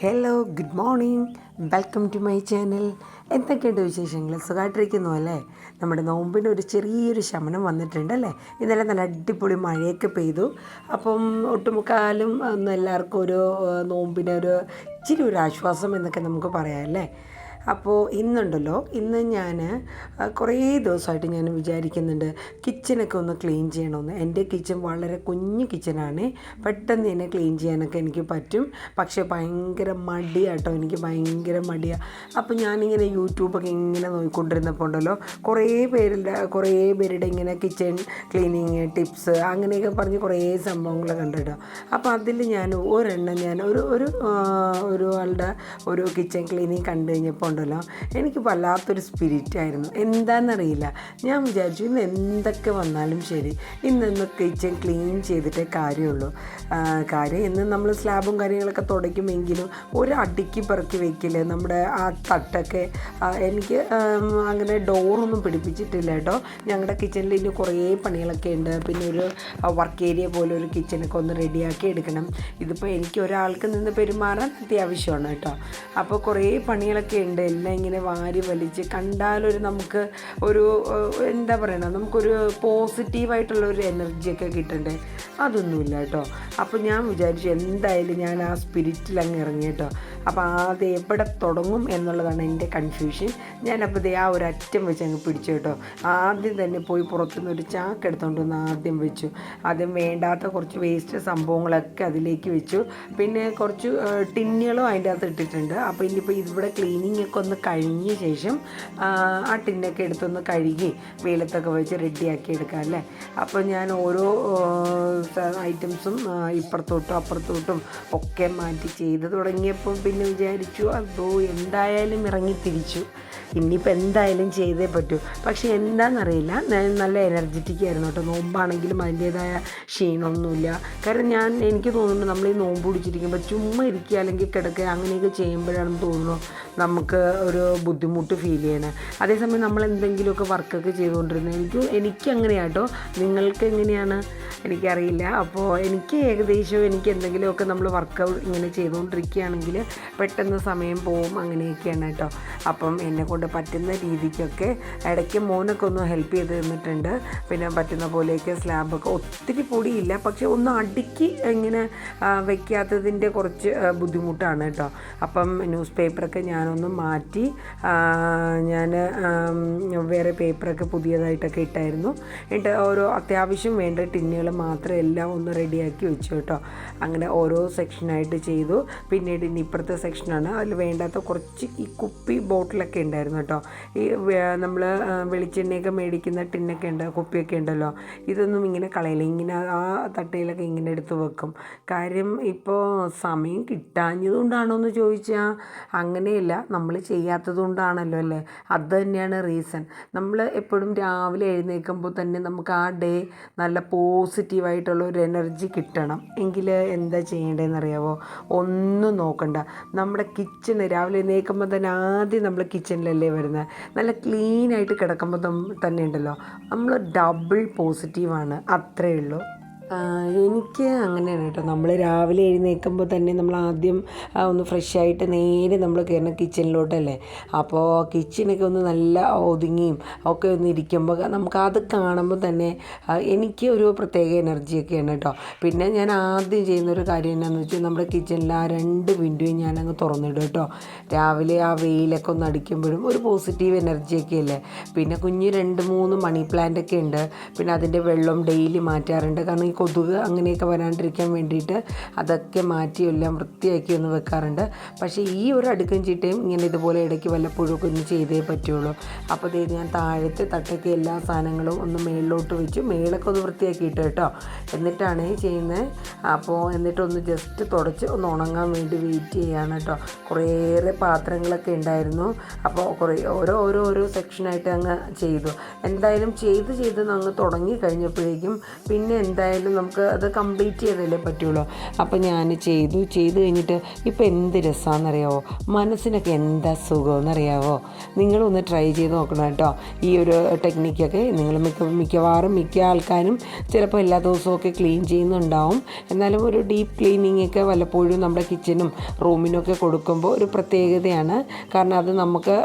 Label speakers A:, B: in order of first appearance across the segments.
A: Hello good morning welcome to my channel എന്തൊക്കെയുണ്ട് വിശേഷങ്ങൾ? സുഖമായിട്ടിരിക്കുന്നു അല്ലേ? നമ്മുടെ നോമ്പിന് ഒരു ചെറിയൊരു ശമനം വന്നിട്ടുണ്ട് അല്ലേ? ഇന്നലെ നല്ല അടിപൊളി മഴയൊക്കെ പെയ്തു. അപ്പം ഒട്ടുമുക്കാലും എല്ലാവർക്കും ഒരു നോമ്പിനൊരു ഇച്ചിരി ഒരു ആശ്വാസം എന്നൊക്കെ നമുക്ക് പറയാം അല്ലേ? അപ്പോൾ ഇന്നുണ്ടല്ലോ ഇന്ന് ഞാൻ കുറേ ദിവസമായിട്ട് ഞാൻ വിചാരിക്കുന്നുണ്ട് കിച്ചനൊക്കെ ഒന്ന് ക്ലീൻ ചെയ്യണമെന്ന്. എന്റെ കിച്ചൺ വളരെ കുഞ്ഞു കിച്ചനാണ് പെട്ടെന്ന് തന്നെ ക്ലീൻ ചെയ്യാനൊക്കെ എനിക്ക് പറ്റും. പക്ഷേ ഭയങ്കര മടിയാട്ടോ എനിക്ക് ഭയങ്കര മടിയാണ് അപ്പോൾ ഞാനിങ്ങനെ യൂട്യൂബൊക്കെ ഇങ്ങനെ നോക്കിക്കൊണ്ടിരുന്നപ്പോൾ ഉണ്ടല്ലോ കുറേ പേരുടെ കുറേ പേരുടെ ഇങ്ങനെ കിച്ചൺ ക്ലീനിങ് ടിപ്സ് അങ്ങനെയൊക്കെ പറഞ്ഞ് കുറേ സംഭവങ്ങൾ കണ്ടിട്ടോ. അപ്പോൾ അതിൽ ഞാൻ ഒരെണ്ണം ഞാൻ ഒരു ഒരു ഒരു ഒരു കിച്ചൺ ക്ലീനിങ് കണ്ടു കഴിഞ്ഞപ്പോൾ ഉണ്ടല്ലോ. എനിക്ക് വല്ലാത്തൊരു സ്പിരിറ്റ് ആയിരുന്നു. എന്താണെന്നറിയില്ല ഞാൻ വിചാരിച്ചു ഇന്ന് എന്തൊക്കെ വന്നാലും ശരി. ഇന്നൊന്ന് കിച്ചൺ ക്ലീൻ ചെയ്തിട്ടേ കാര്യമുള്ളൂ. കാര്യം ഇന്ന് നമ്മൾ സ്ലാബും കാര്യങ്ങളൊക്കെ തുടയ്ക്കുമെങ്കിലും ഒരു അടുക്കി പെറുക്കി വെക്കില്ല നമ്മുടെ ആ തട്ടൊക്കെ? എനിക്ക് അങ്ങനെ ഡോറൊന്നും പിടിപ്പിച്ചിട്ടില്ല കേട്ടോ. ഞങ്ങളുടെ കിച്ചണിൽ ഇനി കുറേ പണികളൊക്കെ ഉണ്ട്. പിന്നെ ഒരു വർക്ക് ഏരിയ പോലെ ഒരു കിച്ചനൊക്കെ ഒന്ന് റെഡിയാക്കി എടുക്കണം. ഇതിപ്പോൾ എനിക്ക് ഒരാൾക്ക് നിന്ന് പെരുമാറാൻ അത്യാവശ്യമാണ് കേട്ടോ. അപ്പോൾ കുറേ പണികളൊക്കെ ഉണ്ട്. എല്ലാം ഇങ്ങനെ വാരി വലിച്ച് കണ്ടാലൊരു നമുക്ക് ഒരു എന്താ പറയണ നമുക്കൊരു പോസിറ്റീവായിട്ടുള്ള ഒരു എനർജിയൊക്കെ കിട്ടണ്ടേ? അതൊന്നുമില്ല കേട്ടോ. അപ്പോൾ ഞാൻ വിചാരിച്ചു എന്തായാലും ഞാൻ ആ സ്പിരിറ്റിൽ അങ്ങ് ഇറങ്ങി കേട്ടോ അപ്പോൾ അത് എവിടെ തുടങ്ങും എന്നുള്ളതാണ് എന്റെ കൺഫ്യൂഷൻ. ഞാനപ്പോൾ ദേ ആ ഒരു അറ്റം വെച്ച് അങ്ങ് പിടിച്ചു കേട്ടോ. ആദ്യം തന്നെ പോയി പുറത്തുനിന്ന് ഒരു ചാക്ക് എടുത്തുകൊണ്ട് വന്ന് ആദ്യം വെച്ചു. ആദ്യം വേണ്ടാത്ത കുറച്ച് വേസ്റ്റ് സംഭവങ്ങളൊക്കെ അതിലേക്ക് വെച്ചു. പിന്നെ കുറച്ച് ടിന്നുകളും അതിന്റെ അകത്ത് ഇട്ടിട്ടുണ്ട്. അപ്പോൾ ഇനിയിപ്പോൾ ഇവിടെ ക്ലീനിങ് ഒന്ന് കഴിഞ്ഞ ശേഷം ആ, ടിന്നൊക്കെ എടുത്തൊന്ന് കഴുകി വെയിലത്തൊക്കെ വെച്ച് റെഡിയാക്കി എടുക്കാം അല്ലേ? അപ്പോൾ ഞാൻ ഓരോ ഐറ്റംസും ഇപ്പുറത്തോട്ടും അപ്പുറത്തോട്ടും ഒക്കെ മാറ്റി ചെയ്ത് തുടങ്ങിയപ്പോൾ പിന്നെ വിചാരിച്ചു അതോ എന്തായാലും ഇറങ്ങി തിരിച്ചു ഇനിയിപ്പോൾ എന്തായാലും ചെയ്തേ പറ്റൂ. പക്ഷേ എന്താണെന്നറിയില്ല നല്ല എനർജറ്റിക് ആയിരുന്നു കേട്ടോ. നോമ്പാണെങ്കിലും അതിന്റേതായ ക്ഷീണമൊന്നുമില്ല. കാരണം ഞാൻ എനിക്ക് തോന്നുന്നു നമ്മൾ ഈ നോമ്പ് പിടിച്ചിരിക്കുമ്പോൾ ചുമ്മാ ഇരിക്കുക അല്ലെങ്കിൽ കിടക്കുക അങ്ങനെയൊക്കെ ചെയ്യുമ്പോഴാണെന്ന് തോന്നുന്നു. നമുക്ക് ഒരു ബുദ്ധിമുട്ട് ഫീൽ ചെയ്യണേ. അതേസമയം നമ്മൾ എന്തെങ്കിലുമൊക്കെ വർക്കൊക്കെ ചെയ്തുകൊണ്ടിരുന്നത് എനിക്ക് എനിക്ക് അങ്ങനെയാട്ടോ. നിങ്ങൾക്ക് എങ്ങനെയാണ്? എനിക്കറിയില്ല. അപ്പോൾ എനിക്ക് ഏകദേശം എനിക്ക് എന്തെങ്കിലുമൊക്കെ നമ്മൾ വർക്ക് ഇങ്ങനെ ചെയ്തുകൊണ്ടിരിക്കുകയാണെങ്കിൽ പെട്ടെന്ന് സമയം പോവും അങ്ങനെയൊക്കെയാണ് കേട്ടോ. അപ്പം എന്നെ കൊണ്ട് പറ്റുന്ന രീതിക്കൊക്കെ ഇടയ്ക്ക് മോനൊക്കെ ഒന്ന് ഹെൽപ്പ് ചെയ്ത് തന്നിട്ടുണ്ട്. പിന്നെ പറ്റുന്ന പോലെയൊക്കെ സ്ലാബൊക്കെ ഒത്തിരി പൊടിയില്ല. പക്ഷെ ഒന്ന് അടുക്കി ഇങ്ങനെ വയ്ക്കാത്തതിന്റെ കുറച്ച് ബുദ്ധിമുട്ടാണ് കേട്ടോ. അപ്പം ന്യൂസ് പേപ്പറൊക്കെ ഞാനൊന്ന് മാറ്റി ഞാൻ വേറെ പേപ്പറൊക്കെ പുതിയതായിട്ടൊക്കെ ഇട്ടായിരുന്നു. എന്നിട്ട് ഓരോ അത്യാവശ്യം വേണ്ട ടിന്നുകൾ മാത്രം എല്ലാം ഒന്ന് റെഡിയാക്കി വെച്ചു കേട്ടോ. അങ്ങനെ ഓരോ സെക്ഷനായിട്ട് ചെയ്തു. പിന്നീട് ഇനി ഇപ്പുറത്തെ സെക്ഷനാണ്. അതിൽ വേണ്ടാത്ത കുറച്ച് ഈ കുപ്പി ബോട്ടിലൊക്കെ ഉണ്ടായിരുന്നു കേട്ടോ. ഈ നമ്മൾ വെളിച്ചെണ്ണയൊക്കെ മേടിക്കുന്ന ടിന്നൊക്കെ ഉണ്ട് കുപ്പിയൊക്കെ ഉണ്ടല്ലോ. ഇതൊന്നും ഇങ്ങനെ കളയില്ല. ഇങ്ങനെ ആ തട്ടയിലൊക്കെ ഇങ്ങനെ എടുത്ത് വെക്കും. കാര്യം ഇപ്പോൾ സമയം കിട്ടാഞ്ഞതുകൊണ്ടാണോ എന്ന് ചോദിച്ചാൽ അങ്ങനെയല്ല. നമ്മൾ ചെയ്യാത്തത് കൊണ്ടാണല്ലോ അല്ലേ? അത് തന്നെയാണ് റീസൺ നമ്മൾ എപ്പോഴും രാവിലെ എഴുന്നേൽക്കുമ്പോൾ തന്നെ നമുക്ക് ആ ഡേ നല്ല പോസിറ്റീവായിട്ടുള്ള ഒരു എനർജി കിട്ടണം. എങ്കിൽ എന്താ ചെയ്യേണ്ടതെന്ന് അറിയാവോ? ഒന്നും നോക്കണ്ട. നമ്മുടെ കിച്ചണ് രാവിലെ എഴുന്നേൽക്കുമ്പോൾ തന്നെ ആദ്യം നമ്മൾ കിച്ചണിലല്ലേ വരുന്നത് നല്ല ക്ലീനായിട്ട് കിടക്കുമ്പോൾ തന്നെ ഉണ്ടല്ലോ. നമ്മൾ ഡബിൾ പോസിറ്റീവാണ് അത്രയേ ഉള്ളൂ. എനിക്ക് അങ്ങനെയാണ് കേട്ടോ. നമ്മൾ രാവിലെ എഴുന്നേൽക്കുമ്പോൾ തന്നെ നമ്മൾ ആദ്യം ഒന്ന് ഫ്രഷ് ആയിട്ട് നേരെ നമ്മൾ കയറുന്ന കിച്ചണിലോട്ടല്ലേ അപ്പോൾ കിച്ചണൊക്കെ ഒന്ന് നല്ല ഒതുങ്ങിയും ഒക്കെ ഒന്ന് ഇരിക്കുമ്പോൾ നമുക്ക് അത് കാണുമ്പോൾ തന്നെ എനിക്ക് ഒരു പ്രത്യേക എനർജിയൊക്കെയാണ് കേട്ടോ. പിന്നെ ഞാൻ ആദ്യം ചെയ്യുന്ന ഒരു കാര്യം എന്നാന്ന് വെച്ചാൽ നമ്മുടെ കിച്ചണിൽ ആ രണ്ട് വിൻഡോയും ഞാനങ്ങ് തുറന്നിടും കേട്ടോ. രാവിലെ ആ വെയിലൊക്കെ ഒന്ന് അടിക്കുമ്പോഴും ഒരു പോസിറ്റീവ് എനർജിയൊക്കെ അല്ലേ പിന്നെ കുഞ്ഞ് രണ്ട് മൂന്ന് മണി പ്ലാന്റ് ഒക്കെ ഉണ്ട്. പിന്നെ അതിന്റെ വെള്ളം ഡെയിലി മാറ്റാറുണ്ട്. കാരണം കൊതുക് അങ്ങനെയൊക്കെ വരാണ്ടിരിക്കാൻ വേണ്ടിയിട്ട് അതൊക്കെ മാറ്റി എല്ലാം വൃത്തിയാക്കി ഒന്ന് വെക്കാറുണ്ട്. പക്ഷേ ഈ ഒരു അടുക്കും ചീട്ടയും ഇങ്ങനെ ഇതുപോലെ ഇടയ്ക്ക് വല്ലപ്പോഴും ഒക്കെ ഒന്ന് ചെയ്തേ പറ്റുള്ളൂ. അപ്പോൾ ഇത് ഞാൻ താഴത്തെ തട്ടൊക്കെ എല്ലാ സാധനങ്ങളും ഒന്ന് മേളിലോട്ട് വെച്ച്. മേളൊക്കെ ഒന്ന് വൃത്തിയാക്കിയിട്ട് കേട്ടോ. എന്നിട്ടാണ് ചെയ്യുന്നത്. അപ്പോൾ എന്നിട്ടൊന്ന് ജസ്റ്റ് തുടച്ച് ഒന്ന് ഉണങ്ങാൻ വേണ്ടി വെയിറ്റ് ചെയ്യാണ് കേട്ടോ. കുറേയേറെ പാത്രങ്ങളൊക്കെ ഉണ്ടായിരുന്നു. അപ്പോൾ കുറേ ഓരോ ഓരോ ഓരോ സെക്ഷനായിട്ട് അങ്ങ് ചെയ്തു. എന്തായാലും ചെയ്ത് ചെയ്ത് അങ്ങ് തുടങ്ങി കഴിഞ്ഞപ്പോഴേക്കും പിന്നെ എന്തായാലും എന്തായാലും നമുക്ക് അത് കംപ്ലീറ്റ് ചെയ്തല്ലേ പറ്റുള്ളൂ. അപ്പോൾ ഞാൻ ചെയ്തു. ചെയ്ത് കഴിഞ്ഞിട്ട് ഇപ്പോൾ എന്ത് രസമാണെന്നറിയാവോ മനസ്സിനൊക്കെ എന്താ സുഖമെന്നറിയാവോ നിങ്ങളൊന്ന് ട്രൈ ചെയ്ത് നോക്കണം കേട്ടോ. ഈ ഒരു ടെക്നിക്കൊക്കെ നിങ്ങൾ മിക്ക മിക്കവാറും മിക്ക ആൾക്കാരും ചിലപ്പോൾ എല്ലാ ദിവസവും ക്ലീൻ ചെയ്യുന്നുണ്ടാവും. എന്നാലും ഒരു ഡീപ്പ് ക്ലീനിങ് ഒക്കെ വല്ലപ്പോഴും നമ്മുടെ കിച്ചനും റൂമിനും ഒക്കെ കൊടുക്കുമ്പോൾ ഒരു പ്രത്യേകതയാണ്. കാരണം അത് നമുക്ക്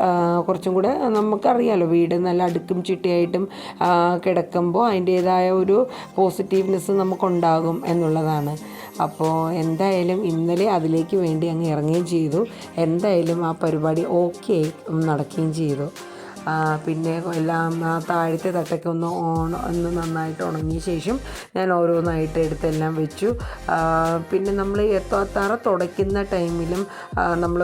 A: കുറച്ചും കൂടെ നമുക്കറിയാലോ. വീട് നല്ല അടുക്കും ചിട്ടയായിട്ടും കിടക്കുമ്പോൾ അതിന്റേതായ ഒരു പോസിറ്റീവ്നെസ് നമുക്കുണ്ടാകും എന്നുള്ളതാണ്. അപ്പോൾ എന്തായാലും ഇന്നലെ അതിലേക്ക് വേണ്ടി അങ്ങ് ഇറങ്ങുകയും ചെയ്തു. എന്തായാലും ആ പരിപാടി ഓക്കെ നടക്കുകയും ചെയ്തു. പിന്നെ എല്ലാം ആ താഴത്തെ തട്ടൊക്കെ ഒന്ന് ഓണ ഒന്ന് നന്നായിട്ട് ഉണങ്ങിയ ശേഷം ഞാൻ ഓരോന്നായിട്ട് എടുത്തെല്ലാം വെച്ചു. പിന്നെ നമ്മൾ തറ തുടയ്ക്കുന്ന ടൈമിലും നമ്മൾ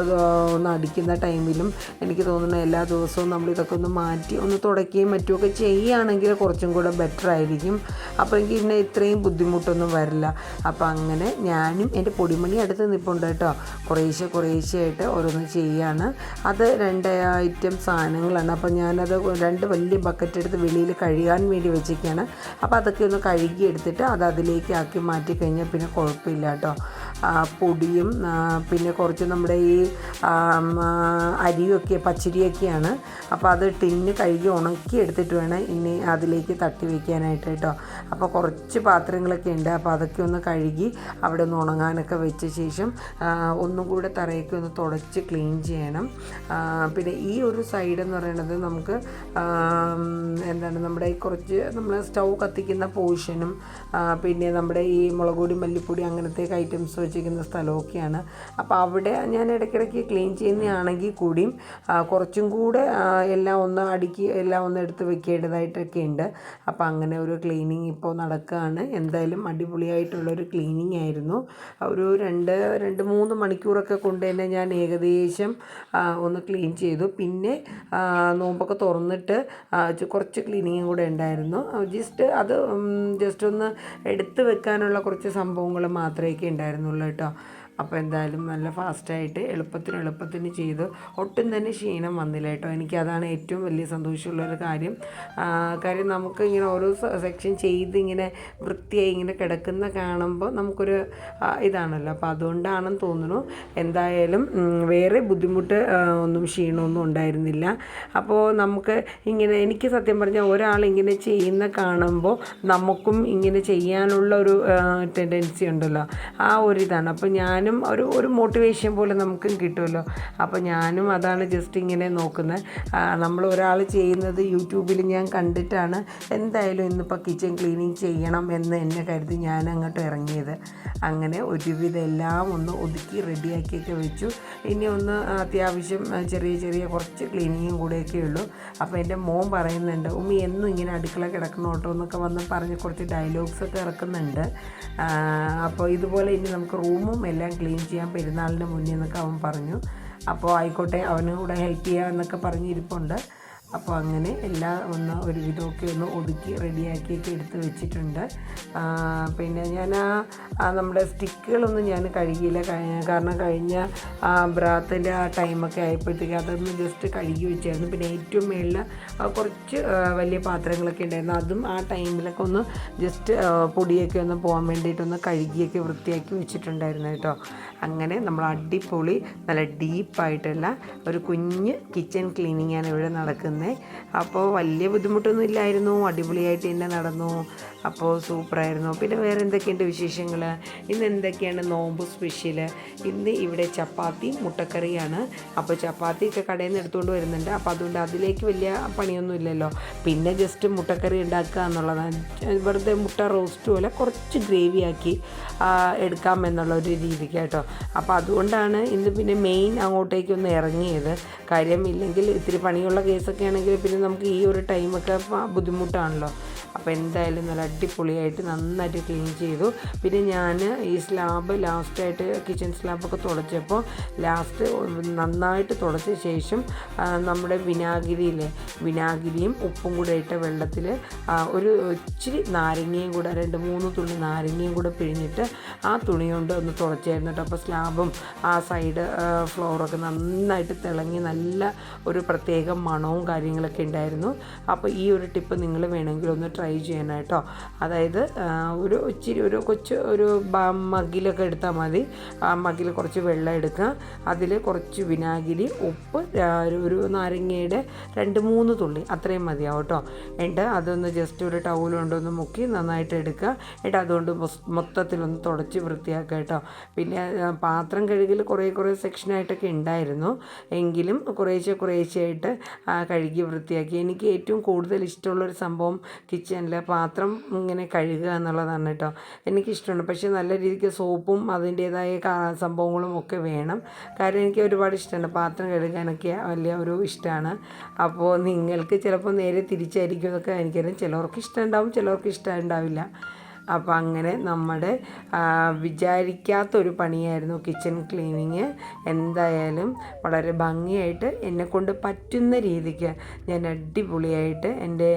A: ഒന്ന് അടിക്കുന്ന ടൈമിലും എനിക്ക് തോന്നുന്നു എല്ലാ ദിവസവും നമ്മൾ ഇതൊക്കെ ഒന്ന് മാറ്റി ഒന്ന് തുടയ്ക്കുകയും മറ്റുമൊക്കെ ചെയ്യുകയാണെങ്കിൽ കുറച്ചും കൂടെ ബെറ്റർ ആയിരിക്കും. അപ്പോൾ എനിക്ക് പിന്നെ ഇത്രയും ബുദ്ധിമുട്ടൊന്നും വരില്ല. അപ്പോൾ അങ്ങനെ ഞാനും എന്റെ പൊടിമണി അടുത്ത് നിൽപ്പുണ്ട് കേട്ടോ. കുറേശ്ശെ ആയിട്ട് ഓരോന്ന് ചെയ്യുകയാണ് അത് രണ്ട് ഐറ്റം സാധനങ്ങളാണ്. അപ്പോൾ ഞാനത് രണ്ട് വലിയ ബക്കറ്റ് എടുത്ത് വെളിയിൽ കഴുകാൻ വേണ്ടി വെച്ചിരിക്കുകയാണ്. അപ്പോൾ അതൊക്കെ ഒന്ന് കഴുകി എടുത്തിട്ട് അത് അതിലേക്ക് ആക്കി മാറ്റി കഴിഞ്ഞാൽ പിന്നെ കുഴപ്പമില്ല കേട്ടോ. പൊടിയും പിന്നെ കുറച്ച് നമ്മുടെ ഈ അരിയൊക്കെ പച്ചരിയൊക്കെയാണ്. അപ്പോൾ അത് ടിന്ന് കഴുകി ഉണക്കി എടുത്തിട്ട് വേണം ഇനി അതിലേക്ക് തട്ടി വയ്ക്കാനായിട്ട് കേട്ടോ. അപ്പോൾ കുറച്ച് പാത്രങ്ങളൊക്കെ ഉണ്ട്. അപ്പോൾ അതൊക്കെ ഒന്ന് കഴുകി അവിടെ ഒന്ന് ഉണങ്ങാനൊക്കെ വെച്ച ശേഷം ഒന്നും കൂടെ തറയൊക്കെ ഒന്ന് തുടച്ച് ക്ലീൻ ചെയ്യണം. പിന്നെ ഈ ഒരു സൈഡ് എന്ന് പറയുന്നത് നമുക്ക് എന്താണ് നമ്മുടെ ഈ കുറച്ച് നമ്മൾ സ്റ്റൗ കത്തിക്കുന്ന പോർഷനും പിന്നെ നമ്മുടെ ഈ മുളകുപൊടി മല്ലിപ്പൊടി അങ്ങനത്തെ ഐറ്റംസ് വെച്ചിരിക്കുന്ന സ്ഥലമൊക്കെയാണ്. അപ്പോൾ അവിടെ ഞാൻ ഇടയ്ക്കിടയ്ക്ക് ക്ലീൻ ചെയ്യുന്നതാണെങ്കിൽ കൂടിയും കുറച്ചും കൂടെ എല്ലാം ഒന്ന് അടുക്കി എല്ലാം ഒന്ന് എടുത്ത് വെക്കേണ്ടതായിട്ടൊക്കെ ഉണ്ട്. അപ്പോൾ അങ്ങനെ ഒരു ക്ലീനിങ് ഇപ്പോൾ നടക്കുകയാണ്. എന്തായാലും അടിപൊളിയായിട്ടുള്ളൊരു ക്ലീനിങ് ആയിരുന്നു. ഒരു രണ്ട് രണ്ട് മൂന്ന് മണിക്കൂറൊക്കെ കൊണ്ട് തന്നെ ഞാൻ ഏകദേശം ഒന്ന് ക്ലീൻ ചെയ്തു. പിന്നെ നോമ്പൊക്കെ തുറന്നിട്ട് കുറച്ച് ക്ലീനിങ്ങും കൂടെ ഉണ്ടായിരുന്നു. ജസ്റ്റ് അത് ജസ്റ്റ് ഒന്ന് എടുത്ത് വെക്കാനുള്ള കുറച്ച് സംഭവങ്ങൾ മാത്രമേ ഉണ്ടായിരുന്നുള്ളൂ. കേട്ടോ. അപ്പോൾ എന്തായാലും നല്ല ഫാസ്റ്റായിട്ട് എളുപ്പത്തിന് എളുപ്പത്തിന് ചെയ്ത് ഒട്ടും തന്നെ ക്ഷീണം വന്നില്ല കേട്ടോ. എനിക്കതാണ് ഏറ്റവും വലിയ സന്തോഷമുള്ളൊരു കാര്യം. കാര്യം നമുക്ക് ഇങ്ങനെ ഓരോ സെക്ഷൻ ചെയ്ത് ഇങ്ങനെ വൃത്തിയായി ഇങ്ങനെ കിടക്കുന്ന കാണുമ്പോൾ നമുക്കൊരു ഇതാണല്ലോ. അപ്പോൾ അതുകൊണ്ടാണെന്ന് തോന്നുന്നു എന്തായാലും വേറെ ബുദ്ധിമുട്ട് ഒന്നും ക്ഷീണമൊന്നും ഉണ്ടായിരുന്നില്ല. അപ്പോൾ നമുക്ക് ഇങ്ങനെ എനിക്ക് സത്യം പറഞ്ഞാൽ ഒരാൾ ഇങ്ങനെ ചെയ്യുന്ന കാണുമ്പോൾ നമുക്കും ഇങ്ങനെ ചെയ്യാനുള്ള ഒരു ടെൻഡൻസി ഉണ്ടല്ലോ. ആ ഒരു ഇതാണ് അപ്പോൾ ഞാനും ഒരു ഒരു മോട്ടിവേഷൻ പോലെ നമുക്കും കിട്ടുമല്ലോ. അപ്പോൾ ഞാനും അതാണ് ജസ്റ്റ് ഇങ്ങനെ നോക്കുന്നത്. നമ്മൾ ഒരാൾ ചെയ്യുന്നത് യൂട്യൂബിൽ ഞാൻ കണ്ടിട്ടാണ്. എന്തായാലും ഇന്നിപ്പോൾ കിച്ചൺ ക്ലീനിങ് ചെയ്യണം എന്ന് എന്നെ കരുതി ഞാൻ അങ്ങോട്ട് ഇറങ്ങിയത്. അങ്ങനെ ഒരുവിധം എല്ലാം ഒന്ന് ഒതുക്കി റെഡിയാക്കിയൊക്കെ വെച്ചു. ഇനി ഒന്ന് അത്യാവശ്യം ചെറിയ ചെറിയ കുറച്ച് ക്ലീനിങ്ങും കൂടെയൊക്കെ ഉള്ളൂ. അപ്പോൾ എന്റെ മോൻ പറയുന്നുണ്ട് ഉമ്മി എന്നും ഇങ്ങനെ അടുക്കള കിടക്കണം കേട്ടോ? എന്നൊക്കെ വന്ന് പറഞ്ഞ് കുറച്ച് ഡയലോഗ്സൊക്കെ ഇറക്കുന്നുണ്ട്. അപ്പോൾ ഇതുപോലെ ഇനി നമുക്ക് റൂമും എല്ലാം ക്ലീൻ ചെയ്യാൻ പെരുന്നാളിന് മുന്നേ എന്നൊക്കെ അവൻ പറഞ്ഞു. അപ്പോൾ ആയിക്കോട്ടെ അവനും കൂടെ ഹെൽപ്പ് ചെയ്യാം എന്നൊക്കെ പറഞ്ഞിരിപ്പുണ്ട് അപ്പോൾ അങ്ങനെ എല്ലാം ഒന്ന് ഒരു വിധമൊക്കെ ഒന്ന് ഒതുക്കി റെഡിയാക്കിയൊക്കെ എടുത്ത് വെച്ചിട്ടുണ്ട്. പിന്നെ ഞാൻ ആ നമ്മുടെ സ്റ്റിക്കുകളൊന്നും ഞാൻ കഴുകിയില്ല. കഴി- കാരണം കഴിഞ്ഞ ആ ബ്രാത്തിന്റെ ആ ടൈമൊക്കെ ആയപ്പോഴത്തേക്ക് അതൊന്ന് ജസ്റ്റ് കഴുകി വെച്ചായിരുന്നു. പിന്നെ ഏറ്റവും മേളിൽ കുറച്ച് വലിയ പാത്രങ്ങളൊക്കെ ഉണ്ടായിരുന്നു. അതും ആ ടൈമിലൊക്കെ ഒന്ന് ജസ്റ്റ് പൊടിയൊക്കെ ഒന്ന് പോകാൻ വേണ്ടിയിട്ടൊന്ന് കഴുകിയൊക്കെ വൃത്തിയാക്കി വെച്ചിട്ടുണ്ടായിരുന്നു കേട്ടോ. അങ്ങനെ നമ്മൾ അടിപൊളി നല്ല ഡീപ്പായിട്ടുള്ള ഒരു കുഞ്ഞ് കിച്ചൺ ക്ലീനിങ്ങാണ് ഇവിടെ നടക്കുന്നത്. അപ്പോൾ വലിയ ബുദ്ധിമുട്ടൊന്നും ഇല്ലായിരുന്നു. അടിപൊളിയായിട്ട് തന്നെ നടന്നു. അപ്പോൾ സൂപ്പറായിരുന്നു. പിന്നെ വേറെ എന്തൊക്കെയുണ്ട് വിശേഷങ്ങൾ ഇന്ന് എന്തൊക്കെയാണ് നോമ്പ് സ്പെഷ്യൽ ഇന്ന് ഇവിടെ ചപ്പാത്തി മുട്ടക്കറിയാണ്. അപ്പോൾ ചപ്പാത്തിയൊക്കെ കടയിൽ നിന്ന് എടുത്തുകൊണ്ട് വരുന്നുണ്ട്. അപ്പോൾ അതുകൊണ്ട് അതിലേക്ക് വലിയ പണിയൊന്നും ഇല്ലല്ലോ. പിന്നെ ജസ്റ്റ് മുട്ടക്കറി ഉണ്ടാക്കുക എന്നുള്ളതാണ്. വെറുതെ മുട്ട റോസ്റ്റ് പോലെ കുറച്ച് ഗ്രേവി ആക്കി ആ, എടുക്കാം എന്നുള്ള ഒരു രീതിക്ക് കേട്ടോ. അപ്പോൾ അതുകൊണ്ടാണ് ഇന്ന് പിന്നെ മെയിൻ അങ്ങോട്ടേക്കൊന്ന് ഇറങ്ങിയത്. കാര്യം ഇല്ലെങ്കിൽ ഇത്തിരി പണിയുള്ള കേസൊക്കെ ആണെങ്കിൽ പിന്നെ നമുക്ക് ഈ ഒരു ടൈമൊക്കെ ബുദ്ധിമുട്ടാണല്ലോ. അപ്പോൾ എന്തായാലും നല്ല അടിപൊളിയായിട്ട് നന്നായിട്ട് ക്ലീൻ ചെയ്തു. പിന്നെ ഞാൻ ഈ സ്ലാബ് ലാസ്റ്റായിട്ട് കിച്ചൺ സ്ലാബൊക്കെ തുടച്ചപ്പോൾ ലാസ്റ്റ് നന്നായിട്ട് തുടച്ച ശേഷം നമ്മുടെ വിനാഗിരിയിലെ വിനാഗിരിയും ഉപ്പും കൂടെ ഇട്ട വെള്ളത്തിൽ ഒരു ഇച്ചിരി നാരങ്ങയും കൂടെ രണ്ട് മൂന്ന് തുള്ളി നാരങ്ങയും കൂടെ പിഴിഞ്ഞിട്ട് ആ തുണി കൊണ്ട് ഒന്ന് തുടച്ചായിരുന്നു കേട്ടോ. അപ്പോൾ സ്ലാബും ആ സൈഡ് ഫ്ലോറൊക്കെ നന്നായിട്ട് തിളങ്ങി നല്ല ഒരു പ്രത്യേക മണവും കാര്യങ്ങളൊക്കെ ഉണ്ടായിരുന്നു. അപ്പോൾ ഈ ഒരു ടിപ്പ് നിങ്ങൾ വേണമെങ്കിൽ ഒന്ന് ട്രൈ ഫ്രൈ ചെയ്യണം കേട്ടോ. അതായത് ഒരു ഇച്ചിരി ഒരു കൊച്ചു ഒരു മഗ്ഗിലൊക്കെ എടുത്താൽ മതി. ആ മഗ്ഗിൽ കുറച്ച് വെള്ളം എടുക്കുക. അതിൽ കുറച്ച് വിനാഗിരി ഉപ്പ് ഒരു- നാരങ്ങയുടെ രണ്ട് മൂന്ന് തുള്ളി. അത്രയും മതിയാവും കേട്ടോ. എന്നിട്ട് അതൊന്ന് ജസ്റ്റ് ഒരു ടൗൽ കൊണ്ടൊന്ന് മുക്കി നന്നായിട്ട് എടുക്കുക. എന്നിട്ട് അതുകൊണ്ട് മൊത്തത്തിലൊന്ന് തുടച്ച് വൃത്തിയാക്കുക കേട്ടോ. പിന്നെ പാത്രം കഴുകൽ കുറേ കുറേ സെക്ഷനായിട്ടൊക്കെ ഉണ്ടായിരുന്നു. എങ്കിലും കുറേശ്ശെ കുറേശ്ശെയായിട്ട് ആയിട്ട് കഴുകി വൃത്തിയാക്കി. എനിക്ക് ഏറ്റവും കൂടുതൽ ഇഷ്ടമുള്ളൊരു സംഭവം കിച്ചണിൽ പാത്രം ഇങ്ങനെ കഴുകുക എന്നുള്ളതാണ് കേട്ടോ. എനിക്കിഷ്ടമാണ്. പക്ഷേ നല്ല രീതിക്ക് സോപ്പും അതിന്റേതായ സംഭവങ്ങളും ഒക്കെ വേണം. കാരണം എനിക്ക് ഒരുപാട് ഇഷ്ടമാണ്. പാത്രം കഴുകാനൊക്കെ വലിയ ഒരു ഇഷ്ടമാണ്. അപ്പോൾ നിങ്ങൾക്ക് ചിലപ്പോൾ നേരെ തിരിച്ചായിരിക്കും. എന്നൊക്കെ എനിക്കറിയാം. ചിലവർക്ക് ഇഷ്ടമുണ്ടാവും ചിലവർക്ക് ഇഷ്ടം അപ്പോൾ അങ്ങനെ നമ്മുടെ വിചാരിക്കാത്തൊരു പണിയായിരുന്നു കിച്ചൺ ക്ലീനിങ് എന്തായാലും വളരെ ഭംഗിയായിട്ട് എന്നെക്കൊണ്ട് പറ്റുന്ന രീതിക്ക് ഞാൻ അടിപൊളിയായിട്ട് എന്റെ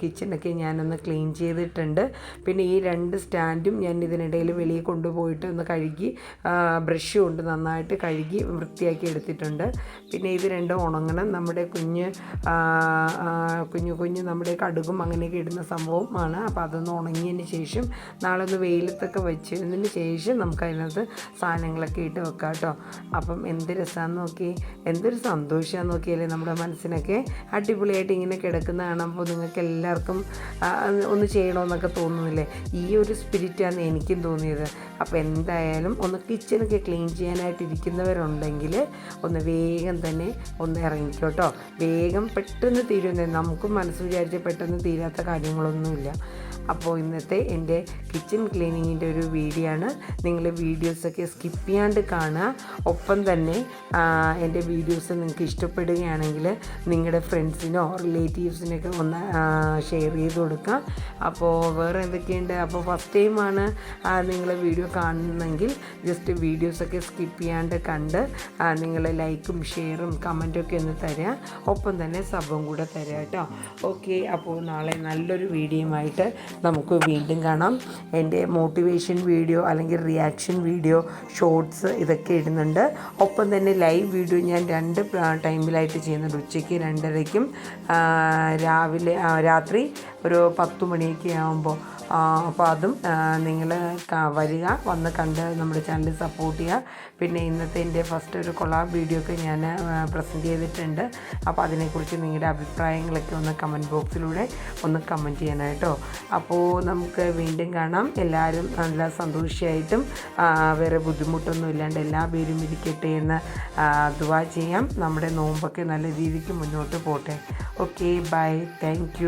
A: കിച്ചണൊക്കെ ഞാനൊന്ന് ക്ലീൻ ചെയ്തിട്ടുണ്ട്. പിന്നെ ഈ രണ്ട് സ്റ്റാൻഡും ഞാൻ ഇതിനിടയിൽ വെളിയിൽ കൊണ്ടുപോയിട്ട് ഒന്ന് കഴുകി ബ്രഷ് കൊണ്ട് നന്നായിട്ട് കഴുകി വൃത്തിയാക്കി എടുത്തിട്ടുണ്ട്. പിന്നെ ഇത് രണ്ടും ഉണങ്ങണം. നമ്മുടെ കുഞ്ഞ് കുഞ്ഞു കുഞ്ഞു നമ്മുടെ കടുകും അങ്ങനെയൊക്കെ ഇടുന്ന സംഭവമാണ് അപ്പോൾ അതൊന്ന് ഉണങ്ങിയതിന് ശേഷം നാളെ ഒന്ന് വെയിലത്തൊക്കെ വെച്ചതിന് ശേഷം നമുക്ക് അതിനകത്ത് സാധനങ്ങളൊക്കെ ഇട്ട് വെക്കാം കേട്ടോ. അപ്പം എന്ത് രസമാണെന്ന് നോക്കി എന്തൊരു സന്തോഷമാണെന്ന് നോക്കിയാലേ നമ്മുടെ മനസ്സിനൊക്കെ അടിപൊളിയായിട്ട് ഇങ്ങനെ കിടക്കുന്ന കാണുമ്പോൾ നിങ്ങൾക്ക് എല്ലാവർക്കും ഒന്ന് ചെയ്യണമെന്നൊക്കെ തോന്നുന്നില്ലേ? ഈ ഒരു സ്പിരിറ്റാണ് എനിക്കും തോന്നിയത്. അപ്പോൾ എന്തായാലും ഒന്ന് കിച്ചണൊക്കെ ക്ലീൻ ചെയ്യാനായിട്ട് ഇരിക്കുന്നവരുണ്ടെങ്കിൽ ഒന്ന് വേഗം തന്നെ ഒന്ന് ഇറങ്ങിക്കോട്ടോ വേഗം പെട്ടെന്ന് തീരുന്നേ നമുക്കും മനസ്സ് വിചാരിച്ച് പെട്ടെന്ന് തീരാത്ത കാര്യങ്ങളൊന്നുമില്ല. അപ്പോൾ ഇന്നത്തെ എന്റെ കിച്ചൺ ക്ലീനിങ്ങിന്റെ ഒരു വീഡിയോ ആണ് നിങ്ങൾ വീഡിയോസൊക്കെ സ്കിപ്പ് ചെയ്യാണ്ട് കാണുക. ഒപ്പം തന്നെ എന്റെ വീഡിയോസ് നിങ്ങൾക്ക് ഇഷ്ടപ്പെടുകയാണെങ്കിൽ നിങ്ങളുടെ ഫ്രണ്ട്സിനോ റിലേറ്റീവ്സിനൊക്കെ ഒന്ന് ഷെയർ ചെയ്ത് കൊടുക്കാം അപ്പോൾ വേറെ എന്തൊക്കെയുണ്ട്? അപ്പോൾ ഫസ്റ്റ് ടൈമാണ് നിങ്ങൾ വീഡിയോ കാണുന്നെങ്കിൽ ജസ്റ്റ് വീഡിയോസൊക്കെ സ്കിപ്പ് ചെയ്യാണ്ട് കണ്ട് നിങ്ങൾ ലൈക്കും ഷെയറും കമന്റും ഒക്കെ ഒന്ന് തരിക. ഒപ്പം തന്നെ സബും കൂടെ തരിക കേട്ടോ. ഓക്കെ അപ്പോൾ നാളെ നല്ലൊരു വീഡിയോയുമായിട്ട് നമുക്ക് വീണ്ടും കാണാം. എന്റെ മോട്ടിവേഷൻ വീഡിയോ അല്ലെങ്കിൽ റിയാക്ഷൻ വീഡിയോ ഷോർട്സ് ഇതൊക്കെ ഇടുന്നുണ്ട്. ഒപ്പം തന്നെ ലൈവ് വീഡിയോ ഞാൻ രണ്ട് ടൈമിലായിട്ട് ചെയ്യുന്നുണ്ട്. ഉച്ചയ്ക്ക് രണ്ടരയ്ക്കും രാവിലെ രാത്രി ഒരു പത്ത് മണിയൊക്കെ ആകുമ്പോൾ അപ്പോൾ അതും നിങ്ങൾ വരിക വന്ന് കണ്ട് നമ്മുടെ ചാനൽ സപ്പോർട്ട് ചെയ്യുക. പിന്നെ ഇന്നത്തെ എന്റെ ഫസ്റ്റ് ഒരു കൊളാബ് വീഡിയോ ഒക്കെ ഞാൻ പ്രസന്റ് ചെയ്തിട്ടുണ്ട്. അപ്പോൾ അതിനെക്കുറിച്ച് നിങ്ങളുടെ അഭിപ്രായങ്ങളൊക്കെ ഒന്ന് കമന്റ് ബോക്സിലൂടെ ഒന്ന് കമന്റ് ചെയ്യാനായിട്ടോ. അപ്പോൾ നമുക്ക് വീണ്ടും കാണാം. എല്ലാവരും നല്ല സന്തോഷമായിട്ടും വേറെ ബുദ്ധിമുട്ടൊന്നും ഇല്ലാണ്ട് എല്ലാ പേരും ഇരിക്കട്ടെ എന്ന് ദുവാ ചെയ്യാം. നമ്മുടെ നോമ്പൊക്കെ നല്ല രീതിക്ക് മുന്നോട്ട് പോട്ടെ. Okay bye thank